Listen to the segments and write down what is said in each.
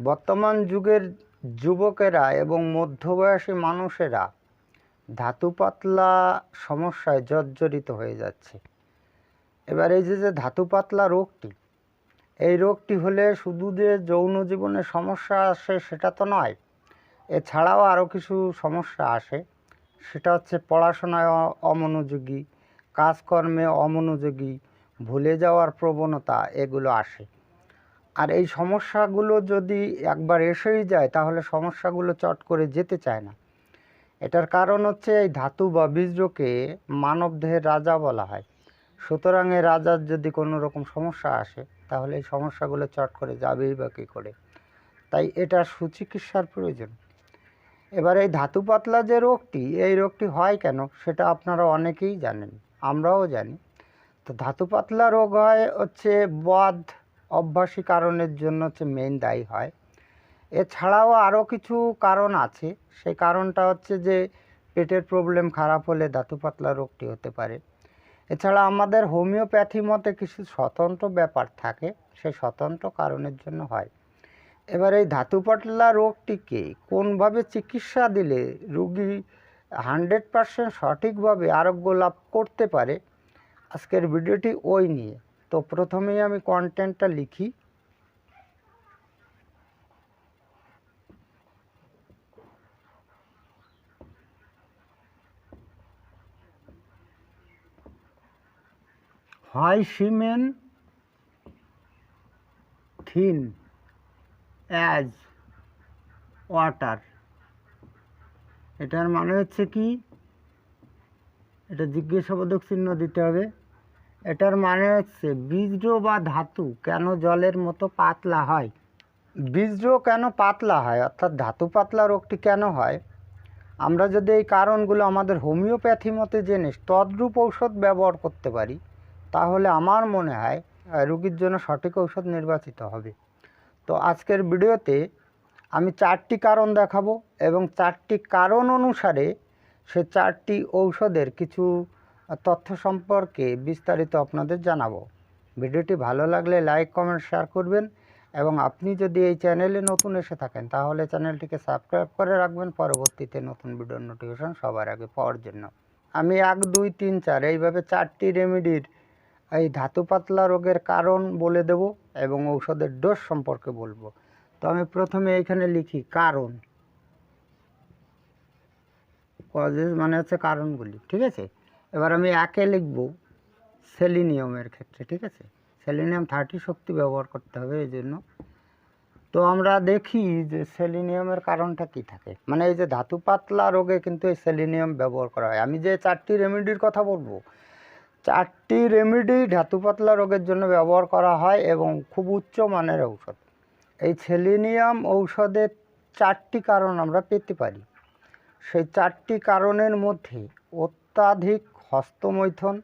বর্তমান যুগের যুবকেরা এবং মধ্যবয়সী মানুষেরা ধাতু পাতলা সমস্যায় জর্জরিত হয়ে যাচ্ছে। এবার এই যে যে ধাতু পাতলা রোগটি, এই রোগটি হলে শুধু যে যৌন জীবনে সমস্যা আসে সেটা তো নয়, এছাড়াও আরও কিছু সমস্যা আসে। সেটা হচ্ছে পড়াশোনায় অমনোযোগী, কাজকর্মে অমনোযোগী, ভুলে যাওয়ার প্রবণতা, এগুলো আসে। আর এই সমস্যাগুলো যদি একবার এসেই যায়, তাহলে সমস্যাগুলো চট করে যেতে চায় না। এটার কারণ হচ্ছে এই ধাতু বা বীজকে মানবদেহের রাজা বলা হয়। সুতরাং এই রাজার যদি কোনো রকম সমস্যা আসে, তাহলে এই সমস্যাগুলো চট করে যাবেই বা কী করে। তাই এটা সুচিকিৎসার প্রয়োজন। এবার এই ধাতু পাতলা যে রোগটি, এই রোগটি হয় কেন, সেটা আপনারা অনেকেই জানেন, আমরাও জানি। তো ধাতু পাতলা রোগ হয় হচ্ছে বদ অভ্যাসী কারণের জন্য হচ্ছে মেইন দায়ী হয়। এছাড়াও আরও কিছু কারণ আছে। সেই কারণটা হচ্ছে যে, পেটের প্রবলেম খারাপ হলে ধাতু পাতলা রোগটি হতে পারে। এছাড়া আমাদের হোমিওপ্যাথি মতে কিছু স্বতন্ত্র ব্যাপার থাকে সেই স্বতন্ত্র কারণের জন্য হয়। এবার এই ধাতু পাতলা রোগটিকে কোনভাবে চিকিৎসা দিলে রুগী হান্ড্রেড পারসেন্ট সঠিকভাবে আরোগ্য লাভ করতে পারে, আজকের ভিডিওটি ওই নিয়ে। তো প্রথমেই আমি কন্টেন্টটা লিখি। হয় সিমেন থিন, অ্যাজ, ওয়াটার। এটার মানে হচ্ছে কি? এটা জিজ্ঞাসাবোধক চিহ্ন দিতে হবে। এটার মানে হচ্ছে বীজ্র বা ধাতু কেন জলের মতো পাতলা হয়? বীজ্র কেন পাতলা হয়? অর্থাৎ ধাতু পাতলা রোগটি কেন হয়? আমরা যদি এই কারণগুলো আমাদের হোমিওপ্যাথি মতে জেনে তদ্রূপ ঔষধ ব্যবহার করতে পারি, তাহলে আমার মনে হয় রোগীর জন্য সঠিক ঔষধ নির্বাচিত হবে। তো আজকের ভিডিওতে আমি চারটি কারণ দেখাবো এবং চারটি কারণ অনুসারে সে চারটি ঔষধের কিছু তথ্য সম্পর্কে বিস্তারিত আপনাদের জানাব। ভিডিওটি ভালো লাগলে লাইক, কমেন্ট, শেয়ার করবেন এবং আপনি যদি এই চ্যানেলে নতুন এসে থাকেন তাহলে চ্যানেলটিকে সাবস্ক্রাইব করে রাখবেন। পরবর্তীতে নতুন ভিডিওর নোটিফিকেশন সবার আগে পাওয়ার জন্য। আমি এক, দুই, তিন, চার এইভাবে চারটি রেমেডির এই ধাতু পাতলা রোগের কারণ বলে দেব এবং ঔষধের ডোজ সম্পর্কে বলব। তো আমি প্রথমে এখানে লিখি কারণ। কজেস মানে হচ্ছে কারণগুলি, ঠিক আছে? এবার আমি একে লিখব সেলিনিয়ামের ক্ষেত্রে, ঠিক আছে? সেলিনিয়াম থার্টি শক্তি ব্যবহার করতে হবে এই জন্য। তো আমরা দেখি যে সেলিনিয়ামের কারণটা কি থাকে? মানে এই যে ধাতু পাতলা রোগে কিন্তু এই সেলিনিয়াম ব্যবহার করা হয়। আমি যে চারটি রেমেডির কথা বলব, চারটি রেমেডি ধাতু পাতলা রোগের জন্য ব্যবহার করা হয় এবং খুব উচ্চ মানের ঔষধ। এই সেলিনিয়াম ঔষধের চারটি কারণ আমরা পেতে পারি। সেই চারটি কারণের মধ্যে অত্যাধিক হস্তমৈথুন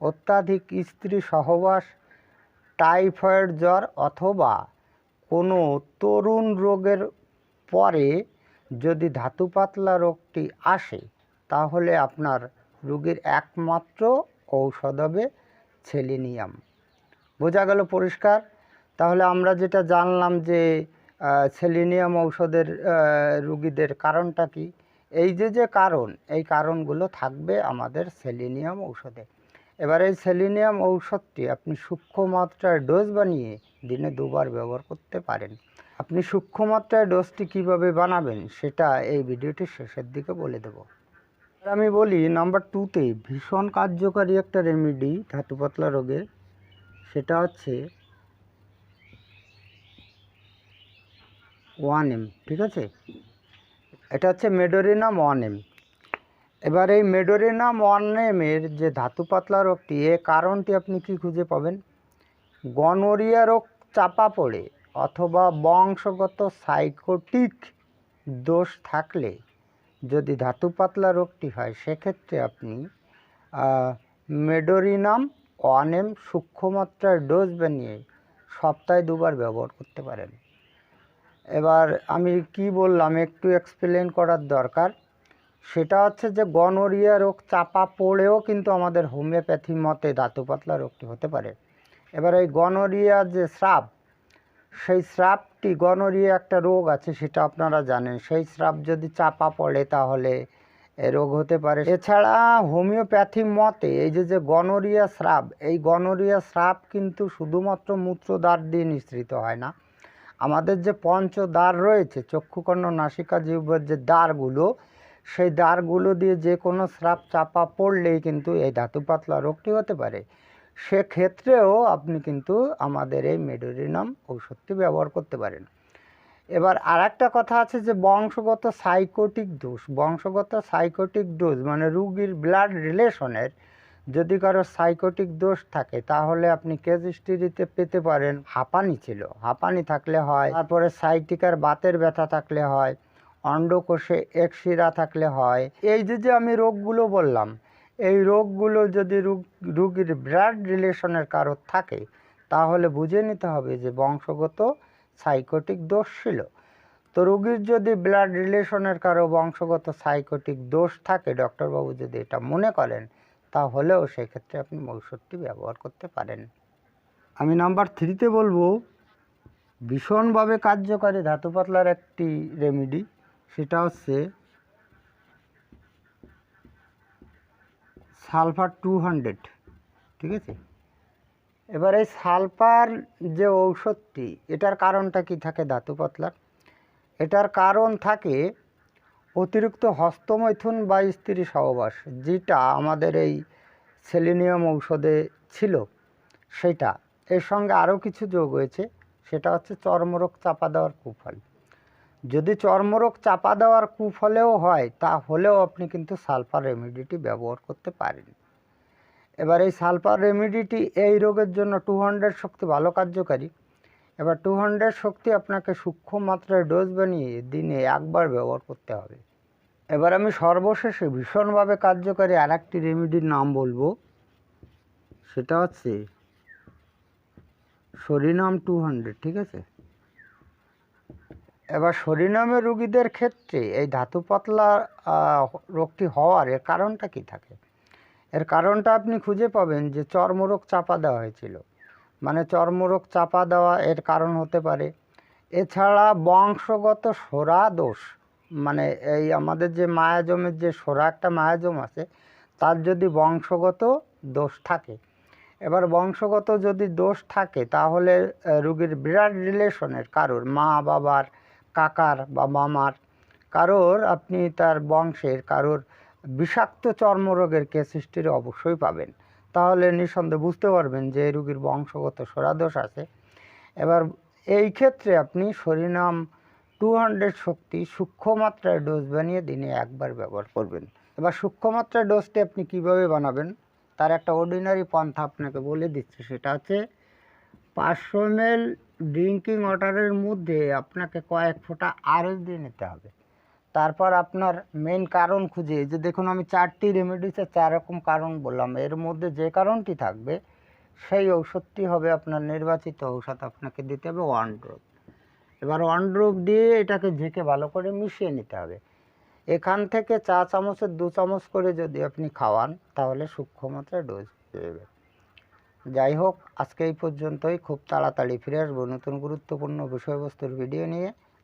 অত্যাধিক স্ত্রী সহবাস টাইফয়েড জ্বর অথবা কোনো তরুণ রোগের পরে যদি ধাতু পাতলা রোগটি আসে তাহলে আপনার রোগীর একমাত্র ঔষধ হবে সেলিনিয়াম বোঝা গেল পরিষ্কার? তাহলে আমরা যেটা জানলাম যে আহ, সেলিনিয়াম ঔষধের রুগীদের কারণটা কি? এই যে যে কারণ, এই কারণগুলো থাকবে আমাদের সেলিনিয়াম ঔষধে। এবার এই সেলিনিয়াম ঔষধটি আপনি সূক্ষ্ম মাত্রায় ডোজ বানিয়ে দিনে দুবার ব্যবহার করতে পারেন। আপনি সূক্ষ্ম মাত্রায় ডোজটি কীভাবে বানাবেন সেটা এই ভিডিওটির শেষের দিকে বলে দেবো। আমি বলি, নাম্বার টুতে ভীষণ কার্যকারী একটা রেমেডি ধাতু পাতলা রোগের, সেটা হচ্ছে ওয়ান এম, ঠিক আছে? এটা হচ্ছে মেডোরিনাম ওয়ান এম এবার এই মেডোরিনাম ওয়ান এমের যে ধাতু পাতলা রোগটি, এ কারণটি আপনি কি খুঁজে পাবেন? গনোরিয়া রোগ চাপা পড়ে অথবা বংশগত সাইকোটিক দোষ থাকলে যদি ধাতু পাতলা রোগটি হয়, সেক্ষেত্রে আপনি মেডোরিনাম ওয়ান এম সূক্ষ্মমাত্রার ডোজ বানিয়ে সপ্তাহে দুবার ব্যবহার করতে পারেন। এবার আমি কি বললাম, একটু এক্সপ্লেন করার দরকার। সেটা হচ্ছে যে গনোরিয়া রোগ চাপা পড়েও কিন্তু আমাদের হোমিওপ্যাথি মতে ধাতু পাতলা রোগটি হতে পারে। এবার এই গনোরিয়া যে স্রাব, সেই স্রাবটি গনোরিয়া একটা রোগ আছে, সেটা আপনারা জানেন। সেই স্রাব যদি চাপা পড়ে তাহলে রোগ হতে পারে। এছাড়া হোমিওপ্যাথি মতে এই যে যে গনোরিয়া স্রাব, এই গনোরিয়া স্রাব কিন্তু শুধুমাত্র মূত্রদ্বার দিয়ে নিঃসৃত হয় না। আমাদের যে পঞ্চদ্বার রয়েছে, চক্ষুকর্ণ, নাসিকা জিহ্বার যে দ্বারগুলো, সেই দ্বারগুলো দিয়ে যে কোনো স্রাব চাপা পড়লেই কিন্তু এই ধাতু পাতলা রোগটি হতে পারে। সেক্ষেত্রেও আপনি কিন্তু আমাদের এই মেডোরিনাম ঔষধটি ব্যবহার করতে পারেন। এবার আর একটা কথা আছে যে বংশগত সাইকোটিক দোষ। বংশগত সাইকোটিক দোষ মানে রুগীর ব্লাড রিলেশনের যদি কারও সাইকোটিক দোষ থাকে, তাহলে আপনি কেস হিস্ট্রিতে পেতে পারেন। হাঁপানি ছিল। হাঁপানি থাকলে হয়। তারপরে সাইটিকার বাতের ব্যথা থাকলে হয়। অন্ডকোষে একশিরা থাকলে হয়। এই যে যে আমি রোগগুলো বললাম, এই রোগগুলো যদি রুগ- রুগীর ব্লাড রিলেশনের কারও থাকে, তাহলে বুঝে নিতে হবে যে, বংশগত সাইকোটিক দোষ ছিল। তো রুগীর যদি ব্লাড রিলেশনের কারও বংশগত সাইকোটিক দোষ থাকে ডক্টরবাবু যদি এটা মনে করেন তাহলেও সেক্ষেত্রে আপনি ঔষধটি ব্যবহার করতে পারেন। আমি নাম্বার থ্রিতে বলব, ভীষণভাবে কার্যকারী ধাতু পাতলার একটি রেমিডি। সেটা হচ্ছে সালফার টু হান্ড্রেড, ঠিক আছে? এবার এই সালফার যে ঔষধটি, এটার কারণটা কি থাকে ধাতু পাতলার? এটার কারণ থাকে অতিরিক্ত হস্তমৈথুন বা স্ত্রী সহবাস, যেটা আমাদের এই সেলিনিয়াম ঔষধে ছিল, সেটা। এর সঙ্গে আরও কিছু যোগ হয়েছে, সেটা হচ্ছে চর্মরোগ চাপা দেওয়ার কুফল। যদি চর্মরোগ চাপা দেওয়ার কুফলেও হয় তা হলেও আপনি কিন্তু সালফার রেমিডিটি ব্যবহার করতে পারেন। এবার এই সালফার রেমিডিটি এই রোগের জন্য টু হান্ড্রেড শক্তি ভালো কার্যকারী। এবার টু হান্ড্রেড শক্তি আপনাকে সূক্ষ্ম মাত্রায় ডোজ বানিয়ে দিনে একবার ব্যবহার করতে হবে। এবার আমি সর্বশেষে ভীষণভাবে কার্যকারী আর একটি রেমেডির নাম বলব। সেটা হচ্ছে সরিনাম টু হান্ড্রেড ঠিক আছে? এবার সরিনামের রুগীদের ক্ষেত্রে এই ধাতু পাতলা রোগটি হওয়ার এর কারণটা কি থাকে? এর কারণটা আপনি খুঁজে পাবেন যে চর্মরোগ চাপা দেওয়া হয়েছিল। মানে চর্মরোগ চাপা দেওয়া এর কারণ হতে পারে। এছাড়া বংশগত সোরা দোষ মানে এই আমাদের যে মায়াজমের যে সোরা, একটা মায়াজম আছে, তার যদি বংশগত দোষ থাকে। এবার বংশগত যদি দোষ থাকে, তাহলে রুগীর বিরাট রিলেশনের কারোর, মা বাবার, কাকার বা মামার, কারোর আপনি তার বংশের, কারোর বিষাক্ত চর্মরোগের কেস হিস্ট্রি অবশ্যই পাবেন। তাহলে নিঃসন্দেহে বুঝতে পারবেন যে রুগীর বংশগত সোরাদোষ আছে। এবার এই ক্ষেত্রে আপনি সরিনাম টু হান্ড্রেড শক্তি সূক্ষ্ম মাত্রায় ডোজ বানিয়ে দিনে একবার ব্যবহার করবেন। এবার সূক্ষ্ম মাত্রার ডোজটি আপনি কীভাবে বানাবেন? তার একটা অর্ডিনারি পন্থা আপনাকে বলে দিচ্ছি, সেটা হচ্ছে পাঁচশো এমএল ড্রিঙ্কিং ওয়াটারের মধ্যে আপনাকে কয়েক ফোঁটা আরএস দিয়ে নিতে হবে। তারপর আপনার মেন কারণ খুঁজে। যে দেখুন, আমি চারটি রেমেডিসে চার রকম কারণ বললাম। এর মধ্যে যে কারণটি থাকবে, সেই ঔষধটি হবে আপনার নির্বাচিত ঔষধ। আপনাকে দিতে হবে ওয়ান ড্রপ এবার ওয়ান ড্রপ দিয়ে এটাকে ঝেঁকে ভালো করে মিশিয়ে নিতে হবে। এখান থেকে চা চামচের, দু চামচ করে যদি আপনি খাওয়ান, তাহলে সূক্ষ্ম মাত্রায় ডোজ পেয়ে যাবেন। যাই হোক, আজকে এই পর্যন্তই। খুব তাড়াতাড়ি ফিরে আসব নতুন গুরুত্বপূর্ণ বিষয়বস্তুর ভিডিও নিয়ে।